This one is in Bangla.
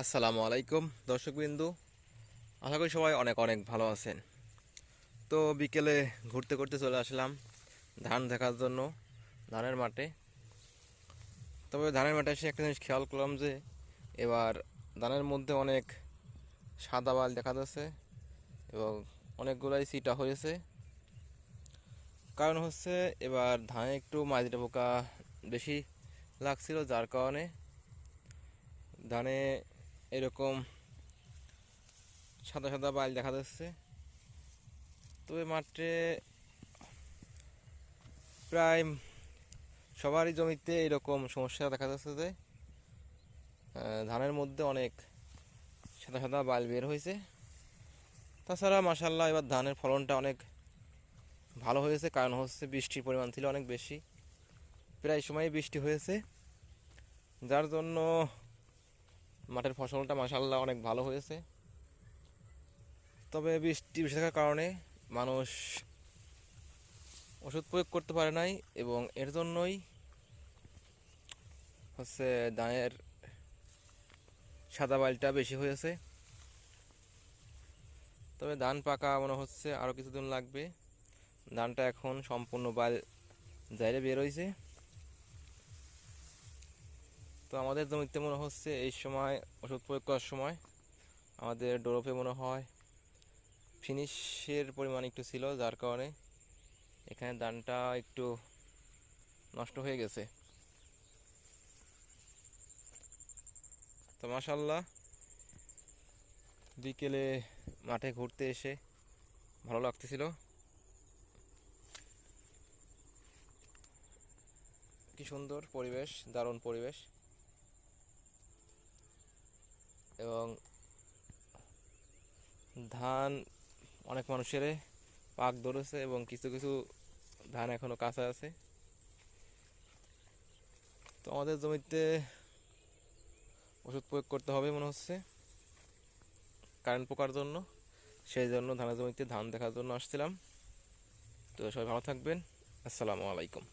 আসসালামু আলাইকুম, দর্শকবিন্দু। আশা করি সবাই অনেক অনেক ভালো আছেন। তো বিকেলে ঘুরতে ঘুরতে চলে আসলাম ধান দেখার জন্য, ধানের মাঠে। তবে ধানের মাঠে এসে একটা জিনিস খেয়াল করলাম যে, এবার ধানের মধ্যে অনেক সাদা বাল দেখা যাচ্ছে এবং অনেকগুলাই সিটা হয়েছে। কারণ হচ্ছে এবার ধানে একটু মাঝিটা পোকা বেশি লাগছিল, যার কারণে ধানে এরকম সাদা সাদা বাইল দেখা যাচ্ছে। তবে মাঠে প্রায় সবারই জমিতে এরকম সমস্যা দেখা যাচ্ছে যে ধানের মধ্যে অনেক সাদা সাদা বাইল বের হয়েছে। তাছাড়া মাসাল্লাহ এবার ধানের ফলনটা অনেক ভালো হয়েছে, কারণ হচ্ছে বৃষ্টির পরিমাণ ছিল অনেক বেশি। প্রায় সময় বৃষ্টি হয়েছে। যার জন্য মাঠের ফসলটা মাসাল্লাহ অনেক ভালো হয়েছে। তবে বৃষ্টি বেশি থাকার কারণে মানুষ ওষুধ প্রয়োগ করতে পারে নাই এবং এর জন্যই হচ্ছে ধানের সাদা বাইলটা বেশি হয়েছে। তবে ধান পাকা মনে হচ্ছে আরও কিছুদিন লাগবে। ধানটা এখন সম্পূর্ণ বাইল জাইরে বের হয়েছে তো আমাদের জমিতে মনে হচ্ছে এই সময়, ওষুধ প্রয়োগ করার সময় আমাদের ডোরপে মনে হয় ফিনিশের পরিমাণ একটু ছিল, যার কারণে এখানে ধানটা একটু নষ্ট হয়ে গেছে। তো মাসাল্লাহ বিকেলে মাঠে ঘুরতে এসে ভালো লাগতেছিল। কি সুন্দর পরিবেশ, দারুণ পরিবেশ। এবং ধান অনেক মানুষের পাক ধরেছে এবং কিছু কিছু ধান এখনও কাঁচা আছে। তো আমাদের জমিতে ওষুধ প্রয়োগ করতে হবে মনে হচ্ছে কারেন্ট পোকার জন্য। সেই জন্য ধানের জমিতে ধান দেখার জন্য আসছিলাম। তো সবাই ভালো থাকবেন। আসসালামু আলাইকুম।